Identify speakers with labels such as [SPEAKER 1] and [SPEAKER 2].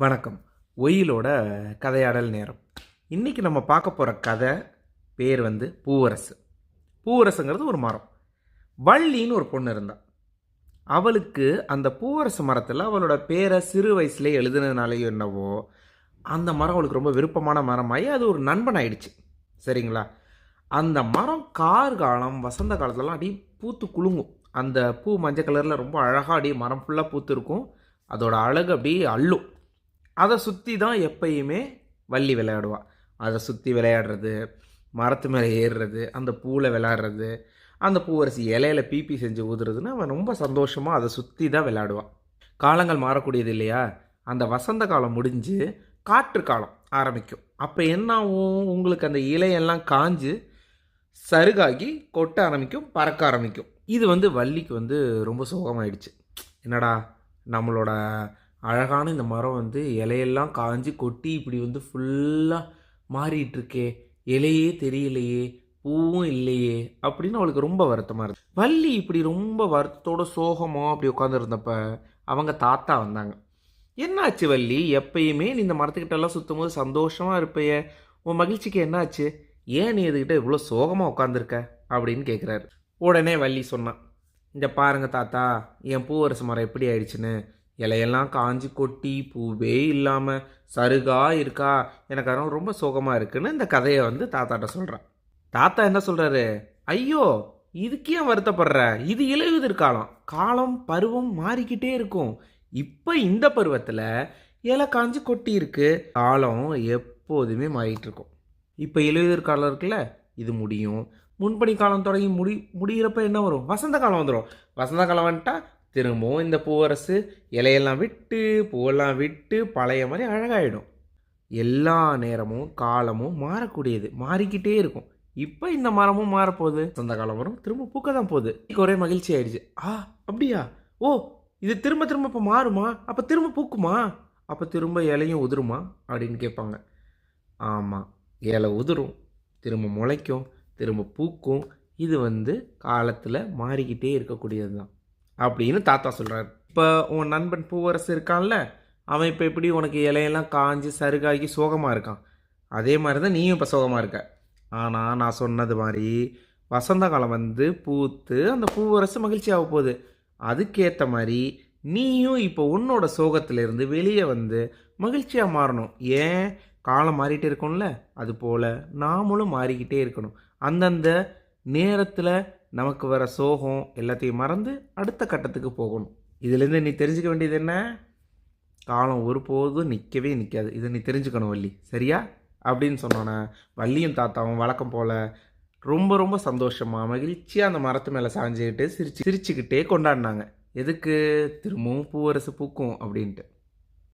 [SPEAKER 1] வணக்கம். ஒயிலோட கதையாடல் நேரம். இன்றைக்கி நம்ம பார்க்க போகிற கதை பேர் வந்து பூவரசு. பூவரசுங்கிறது ஒரு மரம். வள்ளின்னு ஒரு பொண்ணு இருந்தா. அவளுக்கு அந்த பூவரசு மரத்தில் அவளோட பேரை சிறு வயசுலேயே எழுதுனதுனாலேயோ என்னவோ அந்த மரம் அவளுக்கு ரொம்ப விருப்பமான மரமாகி அது ஒரு நண்பன் ஆயிடுச்சு சரிங்களா? அந்த மரம் கார் காலம் வசந்த காலத்துலலாம் அப்படியே பூத்து குலுங்கும். அந்த பூ மஞ்சள் கலரில் ரொம்ப அழகாக அப்படியே மரம் ஃபுல்லாக பூத்து இருக்கும் அதோட அழகு அப்படியே அள்ளும். அதை சுற்றி தான் எப்பயுமே வள்ளி விளையாடுவாள் அதை சுற்றி விளையாடுறது மரத்து மேலே ஏறுறது அந்த பூவில் விளையாடுறது அந்த பூவரசி இலையில பீப்பி செஞ்சு ஊதுறதுன்னு அவன் ரொம்ப சந்தோஷமாக அதை சுற்றி தான் விளையாடுவான் காலங்கள் மாறக்கூடியது இல்லையா? அந்த வசந்த காலம் முடிஞ்சு காற்று காலம் ஆரம்பிக்கும். அப்போ என்ன ஆகும்? உங்களுக்கு அந்த இலையெல்லாம் காஞ்சு சருகாகி கொட்ட ஆரம்பிக்கும் பறக்க ஆரம்பிக்கும். இது வந்து வள்ளிக்கு வந்து ரொம்ப சோகமாயிடுச்சு. என்னடா? நம்மளோட அழகான இந்த மரம் வந்து இலையெல்லாம் காஞ்சி கொட்டி இப்படி வந்து ஃபுல்லாக மாறிட்டுருக்கே. இலையே தெரியலையே பூவும் இல்லையே அப்படின்னு அவளுக்கு ரொம்ப வருத்தமாக இருந்தது வள்ளி இப்படி ரொம்ப வருத்தத்தோட சோகமாக அப்படி உட்காந்துருந்தப்ப அவங்க தாத்தா வந்தாங்க. என்னாச்சு வள்ளி? எப்பயுமே நீ இந்த மரத்துக்கிட்டெல்லாம் சுற்றும் போது சந்தோஷமாக இருப்பைய. உன் மகிழ்ச்சிக்கு என்னாச்சு? ஏன் நீ இதுகிட்ட இவ்வளோ சோகமாக உட்காந்துருக்க அப்படின்னு கேட்குறாரு உடனே வள்ளி சொன்னான். இந்த பாருங்கள் தாத்தா என் பூவரசு மரம் எப்படி ஆயிடுச்சுன்னு? இலையெல்லாம் காஞ்சி கொட்டி பூவே இல்லாமல் சருகா இருக்கா? எனக்கு அதெல்லாம் ரொம்ப சோகமாக இருக்குன்னு இந்த கதையை வந்து தாத்தாட்ட சொல்கிறான் தாத்தா என்ன சொல்கிறாரு ஐயோ இதுக்கு ஏன் வருத்தப்படுற? இது இலையுதிர் காலம் காலம் பருவம் மாறிக்கிட்டே இருக்கும். இப்போ இந்த பருவத்தில் இலை காஞ்சி கொட்டி இருக்கு. காலம் எப்போதுமே மாறிட்டு இருக்கும் இப்போ இலையுதிர் காலம் இருக்குல்ல இது முடியும். முன்பணி காலம் தொடங்கி முடி முடிகிறப்ப என்ன வரும்? வசந்த காலம் வந்துடும் வசந்த காலம் வந்துட்டா திரும்பவும் இந்த பூவரசு இலையெல்லாம் விட்டு பூவெல்லாம் விட்டு பழைய மாதிரி அழகாயிடும். எல்லா நேரமும் காலமும் மாறக்கூடியது. மாறிக்கிட்டே இருக்கும். இப்போ இந்த மரமும் மாறப்போகுது. சொந்த காலம் வரும். திரும்ப பூக்க தான் போகுது ஒரே மகிழ்ச்சி ஆயிடுச்சு. ஆ அப்படியா? ஓ இது திரும்ப திரும்ப இப்போ மாறுமா? அப்போ திரும்ப பூக்குமா? அப்போ திரும்ப இலையும் உதிருமா? அப்படின்னு கேட்பாங்க. ஆமாம் இலை உதிரும். திரும்ப முளைக்கும். திரும்ப பூக்கும். இது வந்து காலத்தில் மாறிக்கிட்டே இருக்கக்கூடியது தான் அப்படின்னு தாத்தா சொல்கிறார் இப்போ உன் நண்பன் பூவரசு இருக்கான்ல அவன் இப்போ எப்படி உனக்கு இலையெல்லாம் காஞ்சி சருகாகி சோகமாக இருக்கான்? அதே மாதிரி தான் நீயும் இப்போ சோகமாக இருக்க. ஆனால் நான் சொன்னது மாதிரி வசந்த காலம் வந்து பூத்து அந்த பூவரசு மகிழ்ச்சி ஆக போகுது. அதுக்கேற்ற மாதிரி நீயும் இப்போ உன்னோட சோகத்திலேருந்து வெளியே வந்து மகிழ்ச்சியாக மாறணும். ஏன்? காலம் மாறிட்டே இருக்கும்ல. அது போல் நாமளும் மாறிக்கிட்டே இருக்கணும். அந்தந்த நேரத்தில் நமக்கு வர சோகம் எல்லாத்தையும் மறந்து அடுத்த கட்டத்துக்கு போகணும். இதுலேருந்து நீ தெரிஞ்சுக்க வேண்டியது என்ன? காலம் ஒருபோதும் நிற்கவே நிற்காது இதை நீ தெரிஞ்சுக்கணும் வள்ளி. சரியா? அப்படின்னு சொன்னோன்னே வள்ளியும் தாத்தாவும் வழக்கம் போல் ரொம்ப ரொம்ப சந்தோஷமாக மகிழ்ச்சியாக அந்த மரத்து மேலே சாஞ்சிக்கிட்டு சிரிச்சு சிரிச்சுக்கிட்டே கொண்டாடினாங்க. எதுக்கு? திரும்பவும் பூவரசு பூக்கும் அப்படின்ட்டு.